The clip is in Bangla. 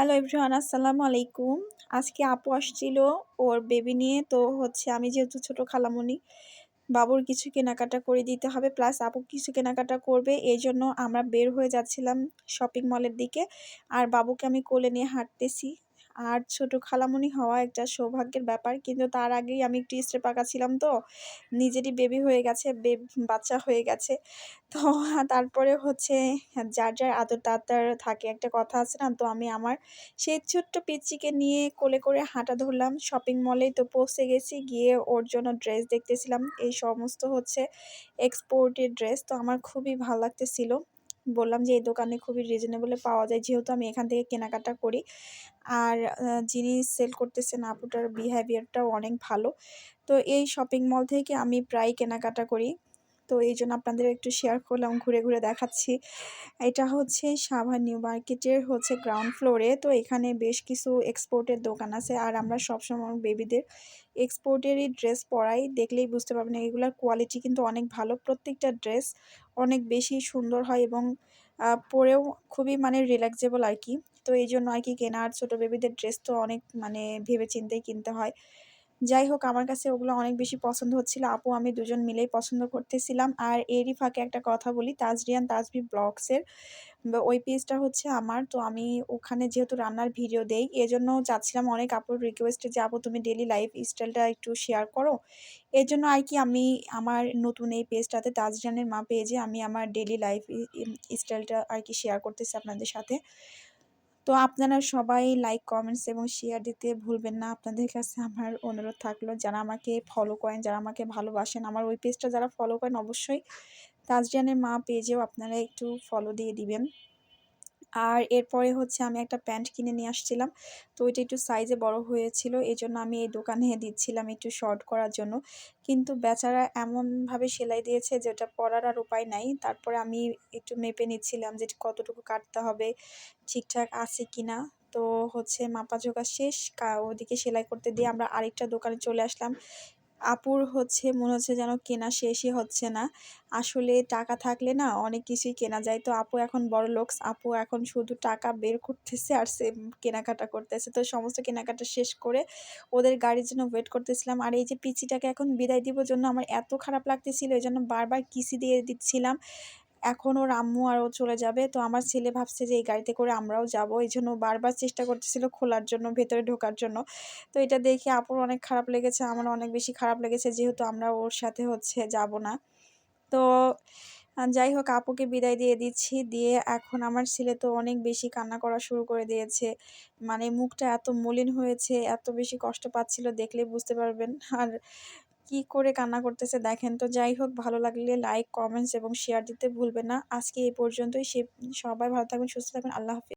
হ্যালো এভরিওয়ান, আসসালামু আলাইকুম। আজকে আপু আসছিল ওর বেবি নিয়ে, তো হচ্ছে আমি যেহেতু ছোটো খালামুনি, বাবুর কিছু কেনাকাটা করে দিতে হবে প্লাস আপু কিছু কেনাকাটা করবে, এই জন্য আমরা বের হয়ে যাচ্ছিলাম শপিং মলের দিকে, আর বাবুকে আমি কোলে নিয়ে হাঁটতেছি। আর ছোট খালামুনি হওয়া একটা সৌভাগ্যের ব্যাপার। কিন্তু তার আগেই আমি একটু স্টে পাকা ছিলাম তো। নিজেরই বেবি হয়ে গেছে বাচ্চা হয়ে গেছে। তো তারপরে হচ্ছে যার যার আদর তার থাকে একটা কথা আছে না? তো আমি আমার সেই ছোট্ট পিচিকে নিয়ে কোলে করে হাঁটা ধরলাম। শপিং মলে তো পৌঁছে গেছি। গিয়ে ওর জন্য ড্রেস দেখতেছিলাম। এই সমস্ত হচ্ছে এক্সপোর্টেড ড্রেস তো আমার খুবই ভালো লাগতেছিল। বললাম যে, এই দোকানে খুবই রিজনেবলে পাওয়া যায়। যেহেতু আমি এখান থেকে কেনাকাটা করি। আর যিনি সেল করতেছেন আপুটার বিহেভিয়ারটাও অনেক ভালো। তো এই শপিং মল থেকে আমি প্রায় কেনাকাটা করি। তো এই জন্য আপনাদের একটু শেয়ার করলাম, ঘুরে ঘুরে দেখাচ্ছি। এটা হচ্ছে সাভা নিউ মার্কেটের হচ্ছে গ্রাউন্ড ফ্লোরে তো এখানে বেশ কিছু এক্সপোর্টের দোকান আছে। আর আমরা সবসময় বেবিদের এক্সপোর্টেরই ড্রেস পরাই। দেখলেই বুঝতে পারবেন এগুলোর কোয়ালিটি কিন্তু অনেক ভালো। প্রত্যেকটা ড্রেস অনেক বেশি সুন্দর হয় এবং পরেও খুবই মানে রিল্যাক্সেবল আর কি। তো এই জন্য আর কি কেনার ছোটো বেবিদের ড্রেস তো অনেক মানে ভেবে চিন্তেই কিনতে হয়। যাই হোক, আমার কাছে ওগুলো অনেক বেশি পছন্দ হচ্ছিল। আপু, আমি দুজন মিলেই পছন্দ করতেছিলাম। আর এরই ফাঁকে একটা কথা বলি, তাজরিয়ান তাজবি ব্লগসের ওই পেজটা হচ্ছে আমার। তো আমি ওখানে যেহেতু রান্নার ভিডিও দেই, এজন্য চাচ্ছিলাম অনেক আপুর রিকোয়েস্টে যে, আপু, তুমি ডেলি লাইফ স্টাইলটা একটু শেয়ার করো। এর জন্য আর কি আমি আমার নতুন এই পেজটাতে তাজরিয়ানের মা পেজে আমি আমার ডেলি লাইফ স্টাইলটা আর কি শেয়ার করতেছি আপনাদের সাথে। তো আপনারা সবাই লাইক কমেন্টস এবং শেয়ার দিতে ভুলবেন না। আপনাদের কাছে আমার অনুরোধ থাকল, যারা আমাকে ফলো করেন, যারা আমাকে ভালোবাসেন, আমার ওই পেজটা যারা ফলো করেন অবশ্যই, তাজরিয়ানের মা পেজেও আপনারা একটু ফলো দিয়ে দিবেন। আর এরপরে হচ্ছে আমি একটা প্যান্ট কিনে নিয়ে আসছিলাম। তো ওইটা একটু সাইজে বড় হয়েছিল এই জন্য আমি এই দোকানে দিচ্ছিলাম একটু শর্ট করার জন্য। কিন্তু বেচারা এমনভাবে সেলাই দিয়েছে যে ওটা পরার আর উপায় নাই। তারপরে আমি একটু মেপে নিচ্ছিলাম যে কতটুকু কাটতে হবে, ঠিকঠাক আছে কি না তো হচ্ছে মাপা জোগা শেষ ওদিকে সেলাই করতে দিয়ে আমরা আরেকটা দোকানে চলে আসলাম। আপুর হচ্ছে, মনে হচ্ছে যেন কেনা শেষই হচ্ছে না। আসলে টাকা থাকলে না অনেক কিছুই কেনা যায়। তো আপু এখন বড় লোকস আপু এখন শুধু টাকা বের করতেছে আর সে কেনাকাটা করতেছে। তো সমস্ত কেনাকাটা শেষ করে ওদের গাড়ির জন্য ওয়েট করতেছিলাম। আর এই যে পিচিটাকে এখন বিদায় দিব জন্য আমার এত খারাপ লাগতেছিল এই জন্য বারবার কিসি দিয়ে দিচ্ছিলাম। এখন ওর আম্মু আর ও চলে যাবে। তো আমার ছেলে ভাবছে যে, এই গাড়িতে করে আমরাও যাব। এই জন্য বারবার চেষ্টা করতেছিল খোলার জন্য, ভেতরে ঢোকার জন্য। তো এটা দেখে আপুর অনেক খারাপ লেগেছে, আমার অনেক বেশি খারাপ লেগেছে, যেহেতু আমরা ওর সাথে হচ্ছে যাব না। তো যাই হোক, আপুকে বিদায় দিয়ে দিচ্ছি। দিয়ে এখন আমার ছেলে তো অনেক বেশি কান্না করা শুরু করে দিয়েছে। মানে মুখটা এত মলিন হয়েছে, এত বেশি কষ্ট পাচ্ছিল দেখলে বুঝতে পারবেন। আর কি করে কান্না করতেছে দেখেন তো। যাই হোক, ভালো লাগলে লাইক কমেন্টস এবং শেয়ার দিতে ভুলবেন না। আজকে এই পর্যন্তই। সে, সবাই ভালো থাকবেন, সুস্থ থাকবেন। আল্লাহ হাফিজ।